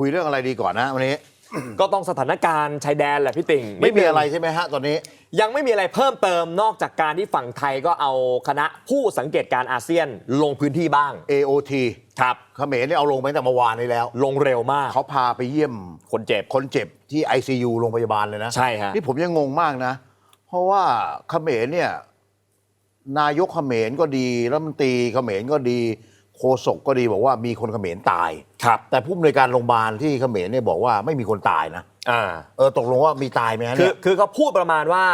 คุยเรื่องอะไรดีก่อนนะวันนี้ ก็ต้องสถานการณ์ชายแดนแหละพี่ติ่งไม่มีนิดนึงอะไรใช่ไหมฮะตอนนี้ ยังไม่มีอะไรเพิ่มเติมนอกจากการที่ฝั่งไทยก็เอาคณะผู้สังเกตการณ์อาเซียนลงพื้นที่บ้าง AOT ครับเขมรเนี่ยเอาลงไปตั้งแต่เมื่อวานนี้แล้ว ลงเร็วมาก เขาพาไปเยี่ยมคนเจ็บคนเจ็บที่ ICU โรงพยาบาลเลยนะใช่ฮะนี่ผมยังงงมากนะ เพราะว่าเขมรเนี่ยนายกเขมรก็ดีรัฐมนตรีเขมรก็ดี โฆษกก็ดีบอกว่ามีคนเขมรตาย ครับแต่ผู้อำนวยการโรงพยาบาลที่เขมรเนี่ยบอกว่าไม่มีคนตายนะอ่าเออตกลงว่ามีตายไหมฮะคือเนี่ยคือเขาพูดประมาณว่า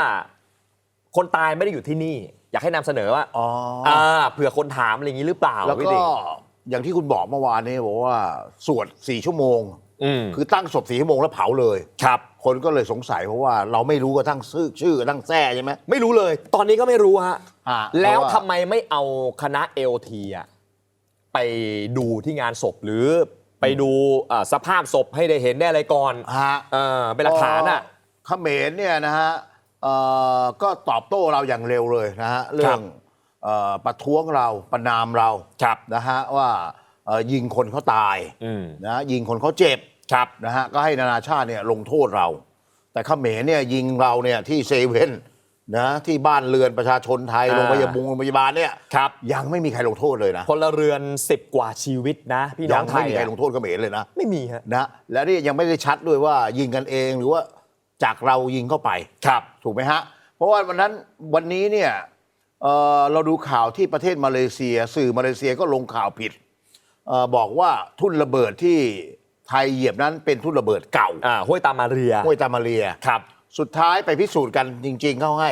คนตายไม่ได้อยู่ที่นี่ อยากให้นำเสนอว่าอ๋ออ่าเผื่อคนถามอะไรอย่างนี้หรือเปล่าแล้วพี่ก็ติ่งอย่างที่คุณบอกเมื่อวานนี้บอกว่าสวดสี่ชั่วโมง อืมคือตั้งศพสี่ชั่วโมงแล้วเผาเลย ครับ คนก็เลยสงสัยเพราะว่าเราไม่รู้กระทั่งชื่อชื่อกระทั่งแท้ใช่ไหม ไม่รู้เลย ตอนนี้ก็ไม่รู้ฮะ อ่าแล้วเพราะว่า ทำไมไม่เอาคณะเอลทีอะ ไปดูที่งานศพหรือไปดูอ่าสภาพศพให้ได้เห็นได้อะไรก่อนฮะ เออเป็นหลักฐานอะ เขมรเนี่ยนะฮะเอ่อก็ตอบโต้เราอย่างเร็วเลยนะฮะเรื่องเอ่อประท้วงเราประนามเราครับนะฮะว่าเอ่อยิงคนเขาตายอืม นะยิงคนเขาเจ็บครับ นะฮะก็ให้นานาชาติเนี่ยลงโทษเรา แต่เขมรเนี่ยยิงเราเนี่ยที่เซเว่น นะที่บ้านเรือนประชาชนไทยอ่า โรงพยาบาลโรงพยาบาลเนี่ยครับยังไม่มีใครลงโทษเลยนะพลเรือน 10 กว่าชีวิตนะ พี่น้ยัองไทไม่ยมีใครอะลงโทษเขมรเลยนะไม่มีฮะนะและนี่ยังไม่ได้ชัดด้วยว่ายิงกันเองหรือว่าจากเรายิงเข้าไป ครับ ถูกไหมฮะ เพราะว่าวันนั้นวันนี้เนี่ยเอ่อเราดูข่าวที่ประเทศมาเลเซีย สื่อมาเลเซียก็ลงข่าวผิดเออบอกว่าทุ่นระเบิดที่ไทยเหยียบนั้นเป็นทุ่นระเบิดเก่าอ่าห้วยตามาเรียห้วยตามาเรีย ครับ สุดท้ายไปพิสูจน์กันจริง ๆ เข้าให้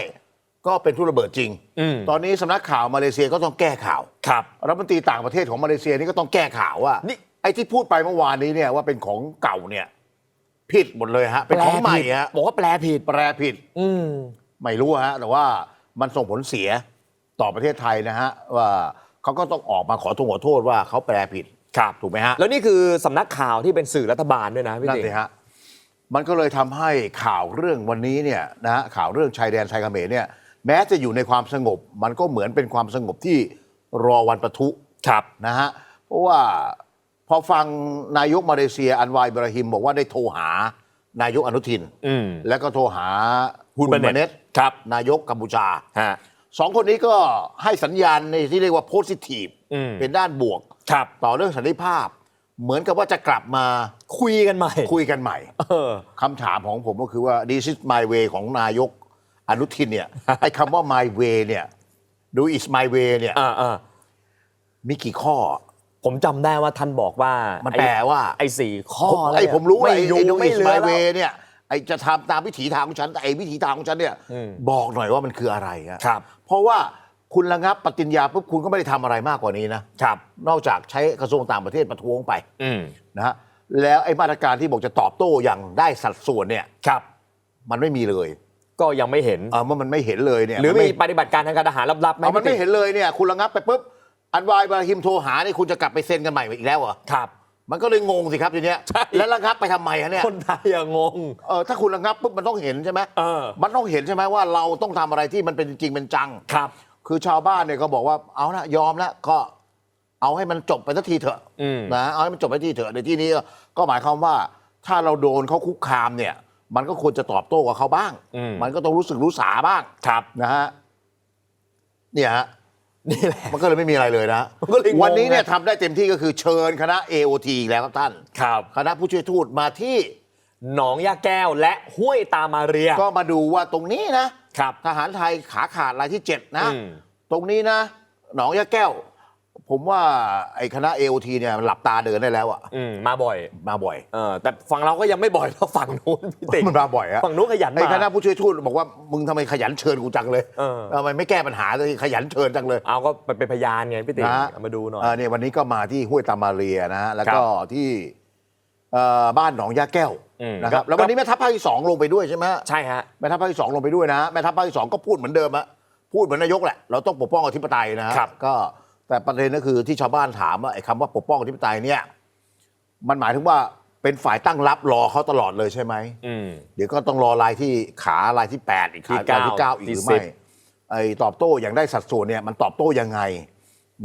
ก็เป็นทุ่นระเบิดจริง อืม ตอนนี้สำนักข่าวมาเลเซียก็ต้องแก้ข่าวครับ รัฐมนตรีต่างประเทศของมาเลเซียนี่ก็ต้องแก้ข่าวว่านี่ ไอ้ที่พูดไปเมื่อวานนี้เนี่ยว่าเป็นของเก่าเนี่ย ผิดหมดเลยฮะ เป็นของใหม่ฮะบอกว่าแปลผิด แปลผิด อืม ไม่รู้ฮะแต่ว่ามันส่งผลเสียต่อประเทศไทยนะฮะ ว่าเขาก็ต้องออกมาขอโทษขอโทษว่าเขาแปลผิดครับ ถูกไหมฮะแล้วนี่คือสำนักข่าวที่เป็นสื่อรัฐบาลด้วยนะพี่นั่นติ่งสิฮะ มันก็เลยทำให้ข่าวเรื่องวันนี้เนี่ยนะฮะข่าวเรื่องชายแดนชายเขมรเนี่ยแม้จะอยู่ในความสงบ มันก็เหมือนเป็นความสงบที่รอวันประทุครับนะฮะเพราะว่าพอฟังนายกมาเลเซียอันวายบราฮิมบอกว่าได้โทรหานายกอนุทินอืมแล้วก็โทรหาฮุนมาเน็ตตครับ นายกกัมพูชาฮะสองคนนี้ก็ให้สัญญาณในที่เรียกว่าโพสิทีฟอืมเป็นด้านบวกครับต่อเรื่องสันติภาพ เหมือนกับว่าจะกลับมาคุยกันใหม่ คุยกันใหม่เออคำถามของผมก็คือว่า this is my way ของนายกอนุทินเนี่ยไอ้คำว่า my way เนี่ย do is my way เนี่ยอ่าอ่ามีกี่ข้อ ผมจำได้ว่าท่านบอกว่า มันไอ้แปลว่า ไอ้สี่ข้อผมอะไรไอ้ผมรู้ไม่ไอ้ยุ่ไอ้ง do ไม่ is เหลือ my แล้ว way เนี่ยไอ้จะทำตามวิถีทางของฉันแต่ไอ้วิถีทางของฉันเนี่ยอืมบอกหน่อยว่ามันคืออะไรอะครับ เพราะว่า คุณระงับปฏิญญาปุ๊บคุณก็ไม่ได้ทำอะไรมากกว่านี้นะครับนอกจากใช้กระทรวงต่างประเทศประท้วงไปอืมนะฮะแล้วไอ้มาตรการที่บอกจะตอบโต้อย่างได้สัดส่วนเนี่ยครับ มันไม่มีเลยก็ยังไม่เห็น เออมันมันไม่เห็นเลยเนี่ยหรือมันมีไม่ปฏิบัติการทางการทหารลับๆไหมเอามันไม่พี่เห็นเลยเนี่ย คุณระงับไปปุ๊บอันวายบราฮิมโทรหานี่คุณจะกลับไปเซ็นกันใหม่อีกแล้วเหรอครับ มันก็เลยงงสิครับทีเนี้ยใช่ แล้วระงับไปทำไมฮะเนี่ยคนไทยอะงง เออถ้าคุณระงับปุ๊บมันต้องเห็นใช่ไหมเออ มันต้องเห็นใช่ไหมว่าเราต้องทำอะไรที่มันเป็นจริงเป็นจัง ครับ คือชาวบ้านเนี่ยก็บอกว่าเอาละยอมแล้วก็เอาให้มันจบไปสักทีเถอะอืม นะเอาให้มันจบไปทีเถอะในที่นี้ก็ก็หมายความว่า ถ้าเราโดนเขาคุกคามเนี่ย มันก็ควรจะตอบโต้กับเขาบ้าง อืม มันก็ต้องรู้สึกรู้สาบ้างครับ นะฮะเนี่ยฮะ นี่แหละ มันก็เลยไม่มีอะไรเลยนะ มันก็เลยงง วันนี้เนี่ยไงทำได้เต็มที่ก็คือเชิญคณะ AOT อีกแล้วครับท่าน ครับ คณะผู้ช่วยทูตมาที่หนองยาแก้วและห้วยตามาเรีย ก็มาดูว่าตรงนี้นะ ครับ ทหารไทยขาขาดรายที่ 7 นะ อืม ตรงนี้นะ หนองยาแก้ว ผมว่าไอ้คณะ AOT เนี่ยมันหลับตาเดินได้แล้วอะอืมมาบ่อยมาบ่อย เออแต่ฝั่งเราก็ยังไม่บ่อยเท่าฝั่งนู้นพี่ติ๊กมันมาบ่อยอะ ฝั่งนู้นขยันไอ้มา คณะผู้ช่วยทูตบอกว่ามึงทำไมขยันเชิญกูจังเลยเออ ทำไมไม่แก้ปัญหาเลยขยันเชิญจังเลยเอาก็ไปเป็นพยานไงพี่ติ๊กนะเอามาดูหน่อย เเนี่ยวันนี้ก็มาที่ห้วยตามาเรียนะฮะแล้วก็ครับที่เอ่อ บ้านหนองยาแก้วอืมนะครับก็แล้ววันนี้แม่ทัพภาคที่สองลงไปด้วยใช่ไหมฮะใช่ฮะแม่ทัพภาคที่สองลงไปด้วยนะแม่ทัพภาคที่สองก็พูดเหมือนเดิมอะพูดเหมือนนายกแหละเราต้องปกป้องอธิปไตยนะฮะครับก็แต่ประเด็นก็คือที่ชาวบ้านถามว่าไอ้คำว่าปกป้องอธิปไตยเนี่ย มันหมายถึงว่าเป็นฝ่ายตั้งรับรอเขาตลอดเลยใช่ไหมอืมเดี๋ยวก็ต้องรอลายที่ขาลายที่8อีกที่ขาเก้าลายที่9อีกหรือที่สิไม่บไอ้ตอบโต้อย่างได้สัดส่วนเนี่ยมันตอบโต้ยังไง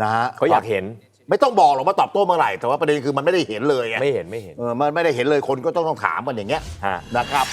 นะฮะเขาอยากเห็น ไม่ต้องบอกหรอกว่าตอบโต้เมื่อไหร่ แต่ว่าประเด็นคือมันไม่ได้เห็นเลยไงไม่เห็นไม่เห็น เออมันไม่ได้เห็นเลยคนก็ต้องต้องถามกันอย่างเงี้ยฮะ นะครับ